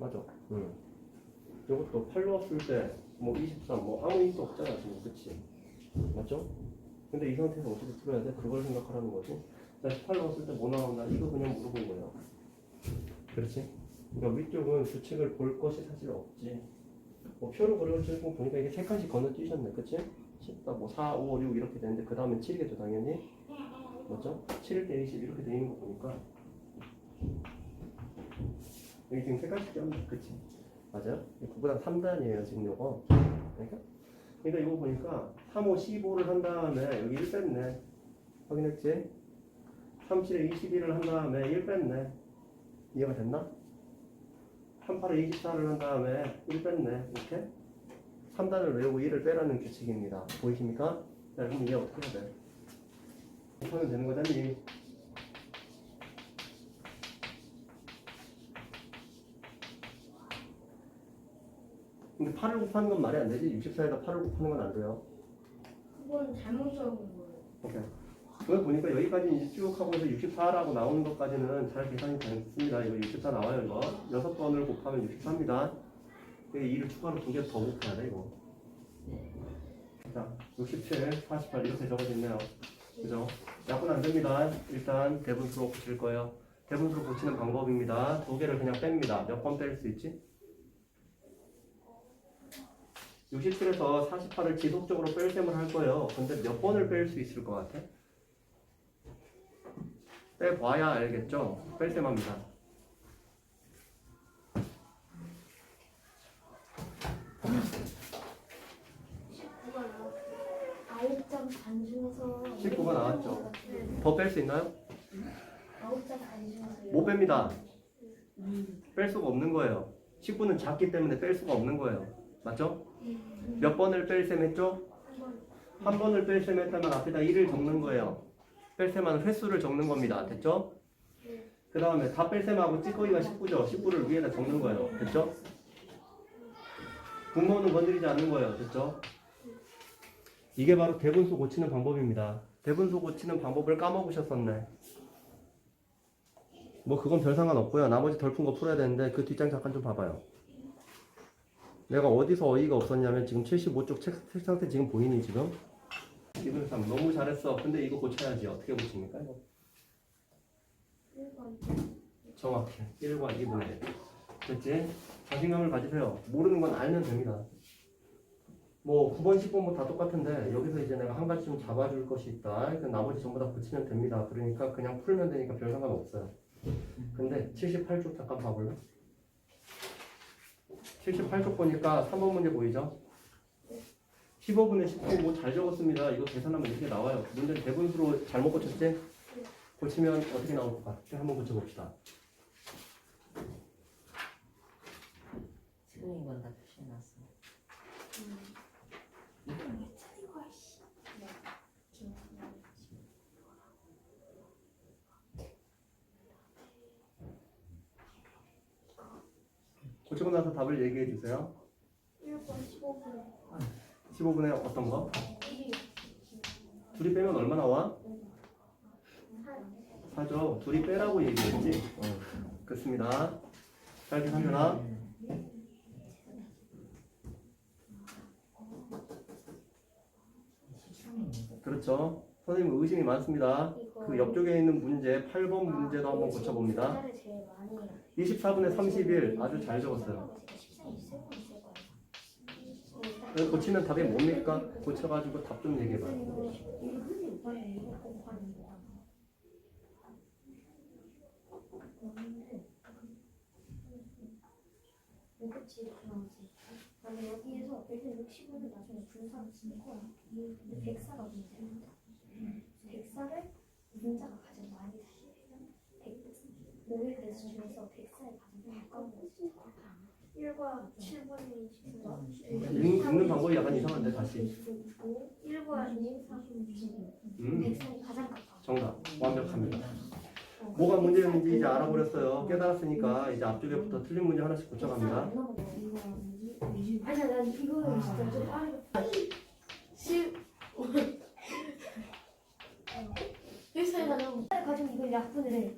맞아. 응. 이것도 8 넣었을 때, 뭐 23, 뭐 아무 힘도 없잖아, 지금. 그치? 맞죠? 근데 이 상태에서 어떻게 풀어야 돼? 그걸 생각하라는 거지. 자, 18 넣었을 때뭐 나온다? 이거 그냥 물어본 거예요. 그렇지? 그러니까 위쪽은 수칙을 볼 것이 사실 없지. 뭐 표로 그려지고 보니까 이게 세 칸씩 건너뛰셨네. 그치? 14, 뭐 4, 5, 6 이렇게 되는데 그 다음에 7이겠죠, 당연히. 맞죠? 7일 때20 이렇게 돼 있는 거 보니까 여기 지금 세 칸씩 껴있네. 그치? 맞아요? 9보다 3단이에요, 지금 요거. 그러니까? 그러니까 이거 보니까 3, 5, 15를 한 다음에 여기 1 뺐네. 확인했지? 3, 7에 21을 한 다음에 1 뺐네. 이해가 됐나? 3, 8에 24를 한 다음에 1 뺐네. 이렇게? 3단을 외우고 1을 빼라는 규칙입니다. 보이십니까? 자, 그럼 이게 어떻게 해야 돼? 하면 되는 거잖니? 8을 곱하는 건 말이 안 되지? 64에다 8을 곱하는 건 안 돼요. 그건 잘못 적은 거예요. 오케이. 그걸 보니까 여기까지 이제 쭉 하고서 64라고 나오는 것까지는 잘 계산이 됐습니다. 이거 64 나와요, 이거. 여섯 번을 곱하면 64입니다. 여기 2를 추가로 두 개 더 곱해야 돼, 이거. 자, 67, 48 이렇게 적어졌네요. 그죠? 약분 안 됩니다. 일단 대분수로 고칠 거예요. 대분수로 고치는 방법입니다. 두 개를 그냥 뺍니다. 몇 번 뺄 수 있지? 67에서 48을 지속적으로 뺄셈을 할 거예요. 근데 몇 번을 뺄 수 있을 것 같아? 빼봐야 알겠죠? 뺄셈합니다. 그거 아홉 장반 중에서 19가 나왔죠. 네. 더뺄 수 있나요? 아홉 장반 중에서 못 뺍니다. 뺄 수가 없는 거예요. 19는 작기 때문에 뺄 수가 없는 거예요. 맞죠? 몇 번을 뺄셈 했죠? 한번 한 번을 뺄셈 했다면 앞에다 1을 적는 거예요. 뺄셈하는 횟수를 적는 겁니다. 됐죠? 그 다음에 다 뺄셈하고 찌꺼기가 19죠. 19를 위에다 적는 거예요. 됐죠? 분모는 건드리지 않는 거예요. 됐죠? 이게 바로 대분수 고치는 방법입니다. 대분수 고치는 방법을 까먹으셨었네. 뭐 그건 별 상관 없고요. 나머지 덜 푼 거 풀어야 되는데 그 뒷장 잠깐 좀 봐봐요. 내가 어디서 어이가 없었냐면 지금 75쪽 책, 책 상태 지금 보이니 지금? 기분 상 너무 잘했어. 근데 이거 고쳐야지. 어떻게 고칩니까 이거? 1번 정확해. 1과 2분의 1. 됐지? 자신감을 가지세요. 모르는 건 알면 됩니다. 뭐 9번, 10번 뭐 다 똑같은데 여기서 이제 내가 한 가지 좀 잡아줄 것이 있다. 그 나머지 전부 다 고치면 됩니다. 그러니까 그냥 풀면 되니까 별 상관 없어요. 근데 78쪽 잠깐 봐볼래? 78쪽 보니까 3번 문제 보이죠? 15분의 19 뭐 잘 적었습니다. 이거 계산하면 이렇게 나와요. 문제는 대분수로 잘못 고쳤지? 고치면 어떻게 나올 것 같아? 한번 고쳐봅시다. 틀린 건다 고치고 나서 답을 얘기해 주세요. 1번 15분 15분에 어떤 거? 1이 둘이 빼면 얼마 나와? 4죠. 둘이 빼라고 얘기했지? 어. 그렇습니다. 잘 계산되나? 그렇죠. 선생님 의심이 많습니다. 그 옆쪽에 있는 문제 8번 문제도 한번 고쳐봅니다. 24분의 31 아주 잘 적었어요. 그 고치면 답이 뭡니까? 고쳐가지고 답 좀 얘기해 봐. 여기에서 1 60은 나중에 분산 쓸 거야. 104가 문제야. 100살을 유전자가 가장 많이 모의 개수 중에서 100살이 가장 가까운 것이 1과 7분의 24 읽는 방법이 약간 이상한데 다시. 1과 24 음. 100살이 가장 가까워. 정답. 완벽합니다. 어. 뭐가 문제였는지 이제 알아버렸어요. 깨달았으니까 이제 앞쪽에부터 틀린 문제 하나씩 고쳐갑니다. 아니야 난 이거 진짜 좀 빠르게. 10 14잖아. 가지고 이걸 약분을 해.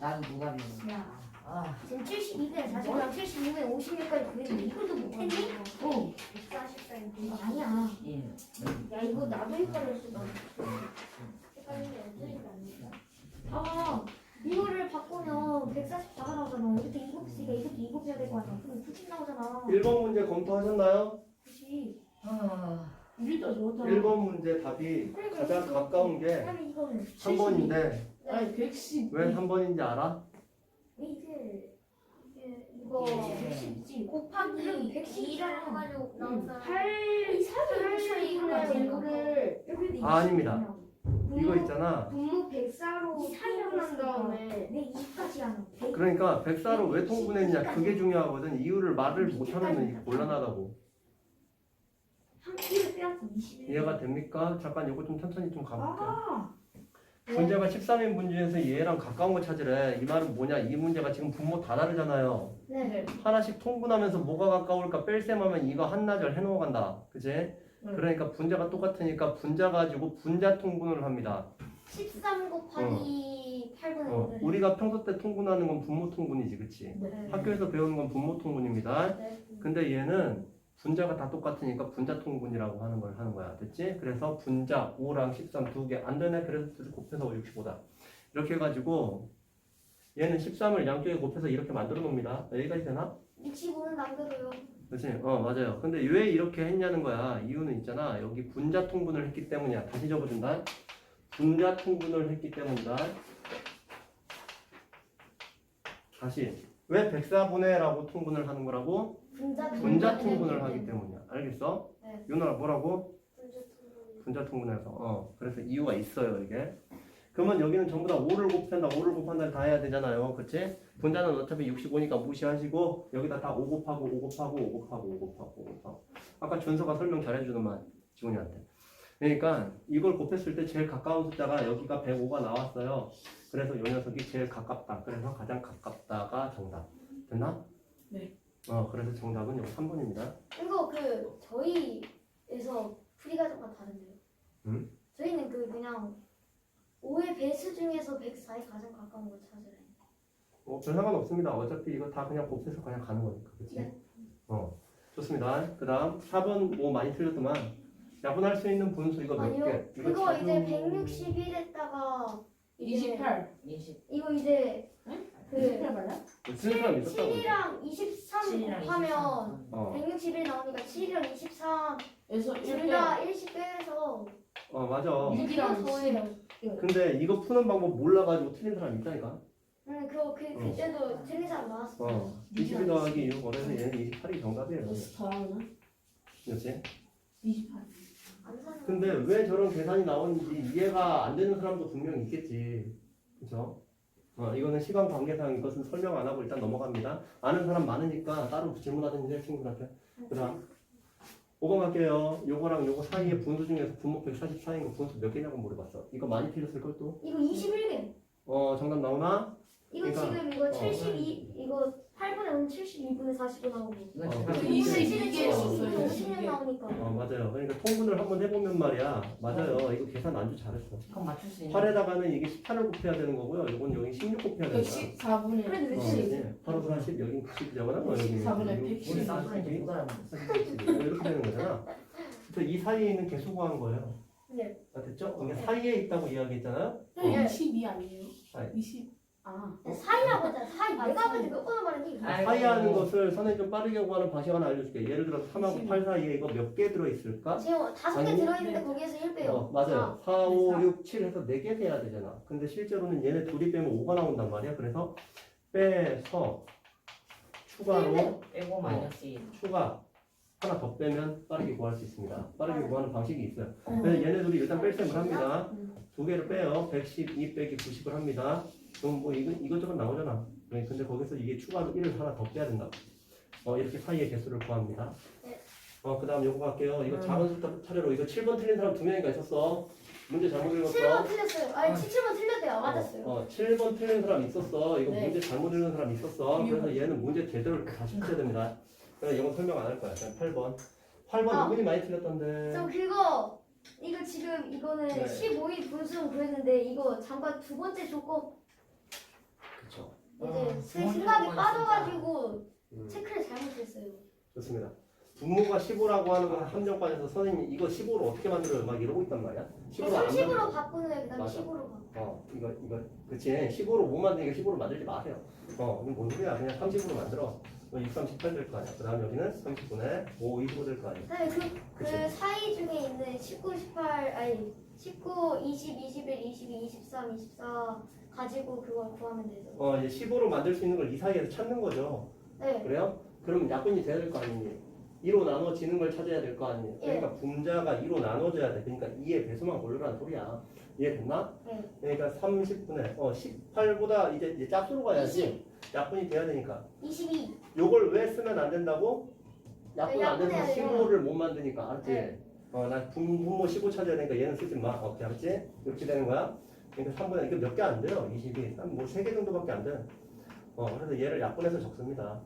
나도 누가 배워. 야. 아. 지금 72에 40이랑 76에 56까지 구했는데 이걸 봐봐 이거를 바꾸면 144가 나오잖아. 이것도 이곱 있으니까 이것도 이곱 해야 될거 아니야. 그럼 90 나오잖아. 1번 문제 검토하셨나요? 90. 어, 우리도 저거잖아 1번 문제 답이 가장 가까운 게 그다음에 이거는 3번인데 아니 110 왜 3번인지 알아? 이게 이거 예. 110지 곱하기 112를 해가지고 나온 사람. 8이 사람이 이거를 이거를 여기도 아, 아닙니다. 이거 있잖아. 분모 104로 살려난 다음에 내 2까지 하는 거. 그러니까 백사로 왜 통분했냐 그게 중요하거든. 이유를 말을 못하면 곤란하다고. 한 키를 빼앗고 21. 이해가 됩니까? 잠깐 이거 좀 천천히 좀 가볼게. 아 문제가 13인분 중에서 얘랑 가까운 거 찾으래. 이 말은 뭐냐? 이 문제가 지금 분모 다 다르잖아요. 네. 하나씩 통분하면서 뭐가 가까울까 뺄셈하면 이거 한나절 해놓어 간다. 그지? 응. 그러니까 분자가 똑같으니까 분자 가지고 분자 통분을 합니다. 13 곱하기 8분의 어, 5를. 우리가 평소 때 통분하는 건 분모 통분이지, 그치? 네. 학교에서 배우는 건 분모 통분입니다. 네. 근데 얘는 분자가 다 똑같으니까 분자 통분이라고 하는 걸 하는 거야. 됐지? 그래서 분자 5랑 13 두 개 안 되네. 그래서 둘이 곱해서 65다. 이렇게 해가지고 얘는 13을 양쪽에 곱해서 이렇게 만들어 놓습니다. 여기까지 되나? 65는 남겨둬요. 그렇지? 어 맞아요. 근데 왜 이렇게 했냐는 거야. 이유는 있잖아. 여기 분자 통분을 했기 때문이야. 다시 적어준다. 분자 통분을 했기 때문이다. 다시 왜 백사분해라고 통분을 하는 거라고? 분자 분자 통분을 하기 때문이야. 알겠어? 네. 윤아 뭐라고? 분자 통분. 분자 통분해서. 어. 그래서 이유가 있어요 이게. 그러면 여기는 전부 다 5를 곱한다, 5를 곱한다 다 해야 되잖아요. 그치? 분자는 어차피 65니까 무시하시고 여기다 다 5 곱하고 5 곱하고 5 곱하고 5 곱하고 5 곱하고 아까 준서가 설명 잘해주더만 지훈이한테. 그러니까 이걸 곱했을 때 제일 가까운 숫자가 여기가 105가 나왔어요. 그래서 이 녀석이 제일 가깝다. 그래서 가장 가깝다가 정답. 됐나? 네. 어, 그래서 정답은 여기 3번입니다. 이거 그 저희에서 풀이 과정과 다른데요. 음? 저희는 그 그냥 5의 배수 중에서 104에 가장 가까운 걸 찾으래. 뭐, 별 상관 없습니다. 어차피 이거 다 그냥 곱해서 그냥 가는 거니까. 그치? 네. 어, 좋습니다. 그 다음, 4번 뭐 많이 틀렸더만. 야분할 수 있는 분수 이거 몇 아니요. 개? 그거 자주- 이제 161에다가 28 20 이거 이제 그 28 맞아? 뭐 틀린 사람 있었다고. 7이랑 23 7이랑 곱하면 23 어, 161 나오니까 7이랑 23 에서 둘 1대 다 1씩 빼서 어, 맞아. 6이랑 이거 6이랑 근데 이거 푸는 방법 몰라가지고 틀린 사람 있다니까. 응 그거 그 그때도 틀린 사람 많았어. 어, 22 더하기 6, 그래서 얘는 28이 정답이에요. 그래서 더하면 그렇지? 28 안 사는 근데 왜 저런 계산이 나오는지 이해가 안 되는 사람도 분명히 있겠지. 그죠? 어, 이거는 시간 관계상 이것은 설명 안 하고 일단 넘어갑니다. 아는 사람 많으니까 따로 질문하든지 해, 친구들한테. 그 다음. 5번 갈게요. 요거랑 요거 사이에 분수 중에서 분모 144인 거 분수 몇 개냐고 물어봤어. 이거 많이 틀렸을 걸 또? 이거 21개. 어, 정답 나오나? 이거 그러니까, 지금 이거 어. 72 이거 8분의 5는 72분의 40도 나오고. 이건 어, 제가 그래서 22개 있었어요, 50년 22개. 나오니까. 어, 맞아요. 그러니까 통분을 한번 해보면 말이야. 맞아요. 이거 계산 아주 잘했어. 그럼 맞출 수 있는 8에다가는 이게 18을 곱해야 되는 거고요. 이건 여기 16 곱해야 되는 거야. 114분의 그래도 왜 어, 칠이? 네. 8 40, 여긴 90이잖아. 뭐 여기 14분의 우리 110 나중에 못 알아봤어 뭐 이렇게 되는 거잖아. 그래서 이 사이에 있는 개 수고한 거예요. 네. 아, 됐죠? 이게 사이에 있다고 이야기했잖아요. 네. 22 아니에요? 아니. 20 아 사이라고 했잖아. 사이. 아, 내가. 아까 몇 번을 말했니? 아이고. 사이 하는 것을 선생님 좀 빠르게 구하는 방식 하나 알려줄게. 예를 들어 3하고 8 사이에 이거 몇 개 들어있을까? 지금 다섯 개 아니, 들어있는데 거기에서 1 빼요. 어, 맞아요. 4, 네, 5, 사. 6, 7 해서 4개 돼야 되잖아. 근데 실제로는 얘네 둘이 빼면 5가 나온단 말이야. 그래서 빼서 추가로. 빼고 마이너스 1 추가 하나 더 빼면 빠르게 구할 수 있습니다. 빠르게 아. 구하는 방식이 있어요. 어. 그래서 얘네 둘이 일단 뺄셈을 합니다. 음. 두 개를 빼요. 112 빼기 90을 합니다. 그럼 뭐 이거 이것저것 나오잖아. 네, 근데 거기서 이게 추가로 1을 하나 더 빼야 된다. 어 이렇게 사이의 개수를 구합니다. 네. 어 그 다음 요거 갈게요. 이거 음. 작은 숫자 차례로 이거 7번 틀린 사람 두 명인가 있었어. 문제 잘못 7번 읽었어. 틀렸어요. 아니 7번 틀렸대요. 맞았어요. 어, 7번 틀린 사람 있었어. 이거 네. 문제 잘못 읽은 사람 있었어. 그래서 얘는 문제 제대로 다시 풀어야 됩니다. 그래서 이건 설명 안 할 거야. 그냥 8번. 8번 아. 누구니 많이 틀렸던데. 저 그거 이거 지금 이거는 네. 15일 분수로 구했는데 이거 잠깐 두 번째 조건 아, 빠져가지고 음. 체크를 잘못했어요. 좋습니다. 분모가 15라고 하는 건 함정반에서 선생님이 이거 15로 어떻게 만들어요? 막 이러고 있단 말이야. 15로 안 30으로 바꾸는 애 그다음 맞아. 10으로 바꾸. 어, 이거, 이거, 그치. 15로 못 만드니까 15로 만들지 마세요. 어, 이건 뭔 소리야. 그냥 30으로 만들어. 6, 3, 18 될 거 아니야. 그 다음 여기는 30분에 5, 25 될 거 아니야. 그다음에 그, 그 그치. 사이 중에 있는 19, 18 아니 19, 20, 21, 22, 23, 24 가지고 그걸 구하면 되죠. 어, 이제 15로 만들 수 있는 걸 이 사이에서 찾는 거죠. 네. 그래요? 그럼 약분이 돼야 될 거 아니니? 2로 나눠지는 걸 찾아야 될 거 아니니? 그러니까 분자가 2로 나눠져야 돼. 그러니까 2의 배수만 고르라는 소리야. 이해됐나? 네. 그러니까 30분에, 어, 18보다 이제, 이제 짝수로 가야지. 약분이 돼야 되니까. 22. 요걸 왜 쓰면 안 된다고? 약분 안 돼서 약분해야 돼요. 15를 못 만드니까 알았지? 네. 어, 나 분, 분모 15 찾아야 되니까 얘는 쓰지 마. 어, 알았지? 이렇게 되는 거야. 그러니까 3분의 이게 몇 개 안 돼요. 22. 한뭐 3개 정도밖에 안 돼. 어, 그래서 얘를 약분해서 적습니다.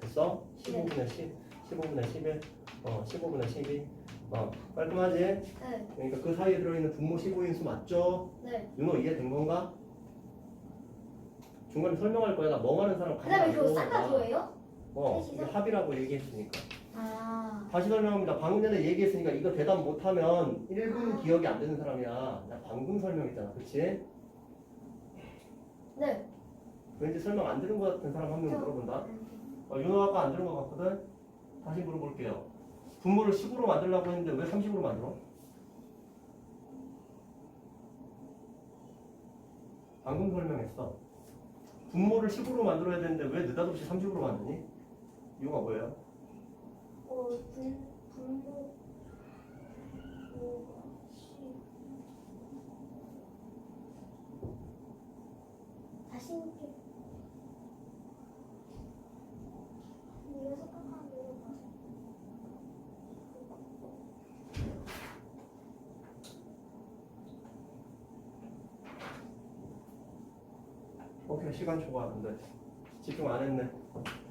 됐어? 15분의 10, 15분의 11, 어, 15분의 12. 어, 깔끔하지? 네. 그러니까 그 사이에 들어있는 분모 15인수 맞죠? 네. 윤호 이해된 건가? 중간에 설명할 거야. 나 멍하는 사람 가만 그다음에 안 그거 둬. 싹다 줘예요? 어, 셋이서? 이게 합이라고 얘기했으니까. 아. 다시 설명합니다. 방금 전에 얘기했으니까 이거 대답 못하면 1분 기억이 안 되는 사람이야. 나 방금 설명했잖아. 그치? 네. 왠지 설명 안 들은 것 같은 사람 한명 저- 물어본다. 어, 윤호 아까 안 들은 것 같거든? 다시 물어볼게요. 분모를 10으로 만들려고 했는데 왜 30으로 만들어? 방금 설명했어. 분모를 10으로 만들어야 되는데 왜 느닷없이 30으로 만드니? 이유가 뭐예요? 어, 분, 분모, 뭐, 시. 다시 볼게. 네가 생각하는 대로 맞아. 오케이 시간 초과 근데 집중 안 했네.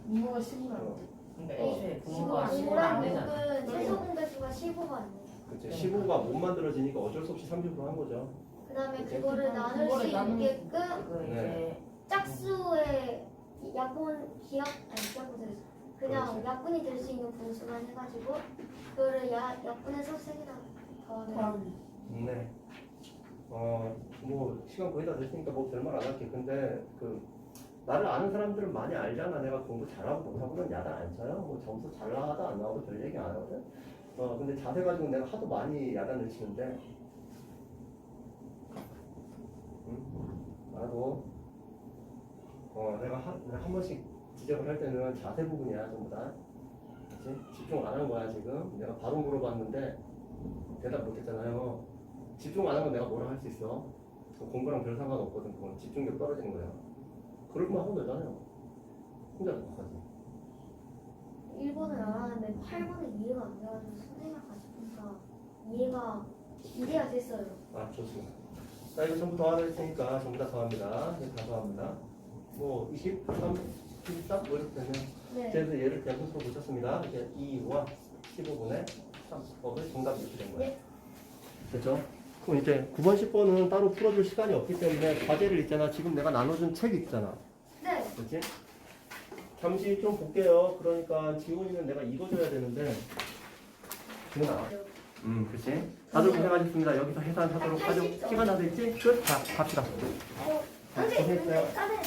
이모가 10분 안 어, 돼. 그러니까 애초에 부모가 지금 15를 안 공부랑 되잖아. 목은 최소 공배수가 15가 안 돼. 그치. 네. 15가 못 만들어지니까 어쩔 수 없이 30으로 한 거죠. 그 다음에 오케이. 그거를 나눌 수 그거를 나누는 있게끔 그거 네. 이제 짝수의 약분 기억 아니 될 수- 그냥 그렇지. 약분이 될 수 있는 분수만 해가지고 그거를 야, 약분해서 세 개다 더하면. 네. 어, 뭐 시간 거의 다 됐으니까 뭐 별말 안 할게. 근데 그 나를 아는 사람들은 많이 알잖아. 내가 공부 잘하고 못하고는 야단 안 쳐요. 뭐 점수 잘 나가다 안 나와도 별 얘기 안 하거든. 어, 근데 자세 가지고 내가 하도 많이 야단을 치는데. 응? 나도 어, 내가 한, 내가 한 번씩 지적을 할 때는 자세 부분이야 전부 다. 그치? 집중 안 한 거야 지금. 내가 바로 물어봤는데 대답 못 했잖아요. 집중 안 하면 내가 뭐라 할 수 있어? 그 공부랑 별 상관없거든. 그건 집중력 떨어지는 거야. 그럴 거면 하면 되잖아요. 혼자 독하지. 1번을 알았는데 8번은 이해가 안 돼가지고 선생님을 가지고니까 이해가 이해가 됐어요 아, 좋습니다. 자, 이거 전부 더하라 했으니까 전부 다 더합니다. 이거 다 더합니다. 뭐, 23, 24? 뭐 이렇게 되면. 네 그래서 얘를 그냥 손으로 붙였습니다. 이렇게 2와 15분의 3법을 정답이 이렇게 된 거예요. 네. 됐죠? 그럼 이제 9번, 10번은 따로 풀어줄 시간이 없기 때문에 과제를 있잖아. 지금 내가 나눠준 책 있잖아. 네. 그렇지? 잠시 좀 볼게요. 그러니까 지훈이는 내가 읽어줘야 되는데 지훈아 음 그렇지? 다들 고생하셨습니다. 여기서 해산하도록 하죠. 시간 다 됐지? 끝? 자 갑시다. 어, 자, 고생했어요. 선생님,